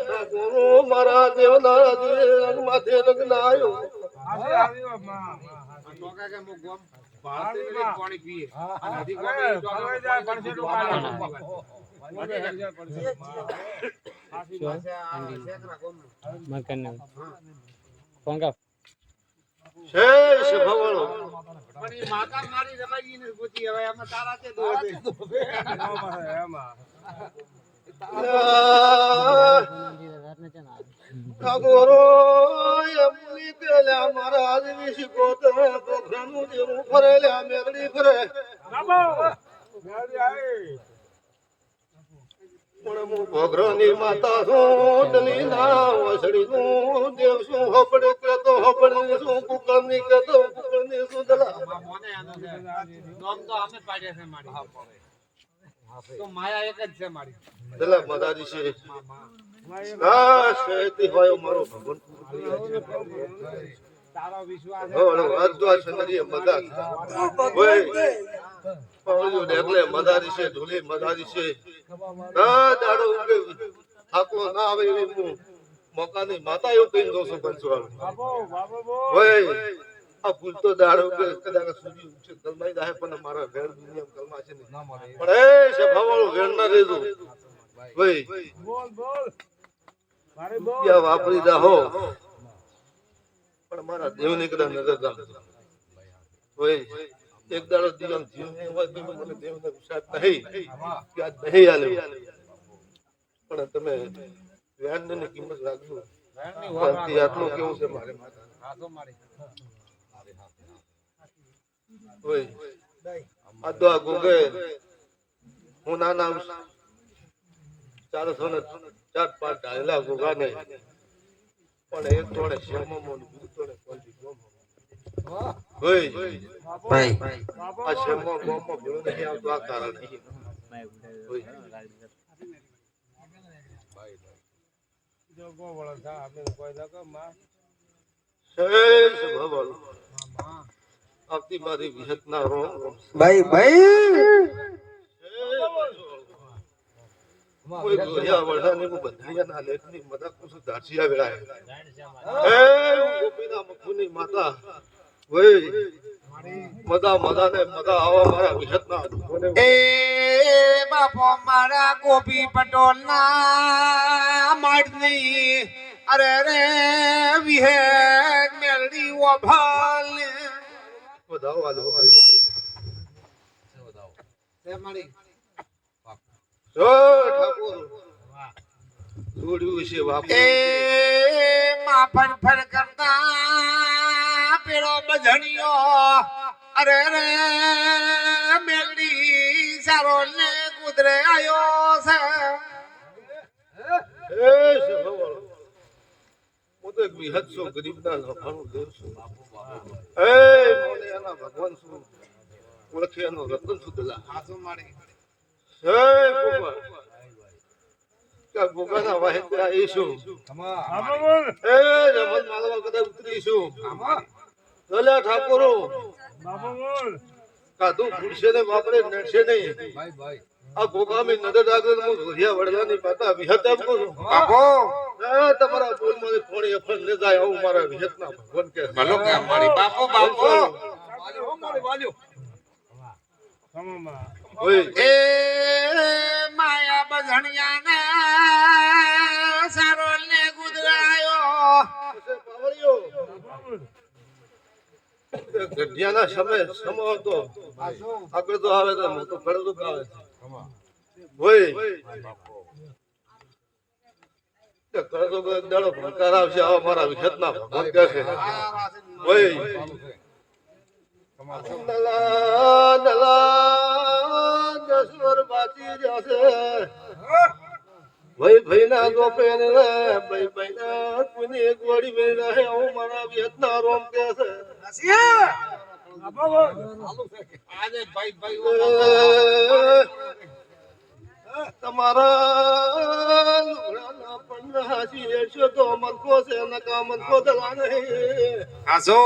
ઠાકોરો મારા દેવના દેવ માથે લગ્ન આવ્યો એ. શેષ ભવળો પણ ઈ માતા મારી રવાઈ ને ગોતી હવે એમાં તારા છે દો એમાં શીખો તમે પોખરાનું જેવું ફરે મેઘડી ફરે પોખરાની માતા છું ડલી ના વસડી નું દેવ શું હોપડે કેતો હોપડે શું કેતો શું દલા મોને આનો છે. નામ તો છે માયા એક જ છે મારી. દલા માતાજી છે. માં, માં. શેતી હોય મારો ભગવાન. તારો વિશ્વાસ છે. અર્ધવા ચંદ્રીય મદા હોય પાવળિયો ડેગલે મદારી છે ઢોલી મદારી છે. આ દાડો ઉગે. થાકો ના આવે એવી હું મોકાની માતા એવું કહીને પંચવાળ બાબો બાબો બોલ હોય આ ભૂલ તો દાડો કે કદાચ સુધી ઉઠે કલમાઈ જાય પણ મારા ઘેર દુનિયા કલમા છે નહીં. પણ એ સભાવાળું ઘેર ના રેજો ભાઈ બોલ બોલ. મારે બોલ. રૂપિયા વાપરી જાહો. પણ મારા દેવની કદાચ નજર રાખજો. ભાઈ એક દાડો દિવસ જીવ નહીં હોય તો મને દેવને વિશ્વાસ નહીં. કે આ નહીં આલે. પણ તમે વ્યાજની કિંમત રાખજો. ભેણની ની વાત આટલું કેવું છે મારે? માથે. તો મારી. હોય આ તો આ ગુગે. હું નાના ચારસો ને ચાર પાંચ ઢાળેલા ગુગા ને પણ એક તોડે શ્યામો મોન તોડે કોલજી ગોમો. ભાઈ ભાઈ. આ શ્યામો ગોમો ભેળો નહીં આવતો આ કારણ. જો ગો વળો થા આપણે કોઈ દકો માં શેષ ભવળમાં. આવતી મારી વિહતના રો ભાઈ ભાઈ! કોઈ ગોળિયા વળાની હું બંધાયાના લેખની મદદ કુછ દાઢિયા વેળાએ એ ગોપીના મખુની માતા. ઓય મદા મદા મદા આવા મારા વિહતના. એ બાપો મારા ગોપી માડની. અરે રે વિહે મેલડી ઓભાલ. વધાવો પેલો બજણિયો અરે રે મેલડી સારો ને કુદરે આયો છે. એ સભાવાળો હું તો એક વિહત છું ગરીબના લખાણું દેવ છું. ભગવાન શું ઓળખે એનો રતન છું દલા? હાસુ મારી હે ગોપા કે ગોગાના વાહે ત્યાં આવીશું. બાબો બોલ એ રમત માલવા કદાચ ઉતરીશું. દલા ઠાકોરો. બાબો બોલ કાધું ફૂટશે ને બાપરે નડશે નહીં. આ ગોગામી નજર રાખે તો હું ધોરિયા વડલાની માતા વિહત એમ કહું છું. બાપો! એ તમારા ભગવાન કે એ માયા દાડો ભણકાર આવશે આવા મારા વિહતના ભગવાન કહે છે. દસવર બાજી જશે ભાઈ ભાઈ ના ગોપે ને ભાઈ ભાઈ ના કોની ગોળી મેં રહે હું મારા વેતના રોમ કે છે આજે ભાઈ ભાઈ તમારા લુગડાના પણ હાજી એસો તો મનકો છે નકા મનકો દલા નહીં હાસો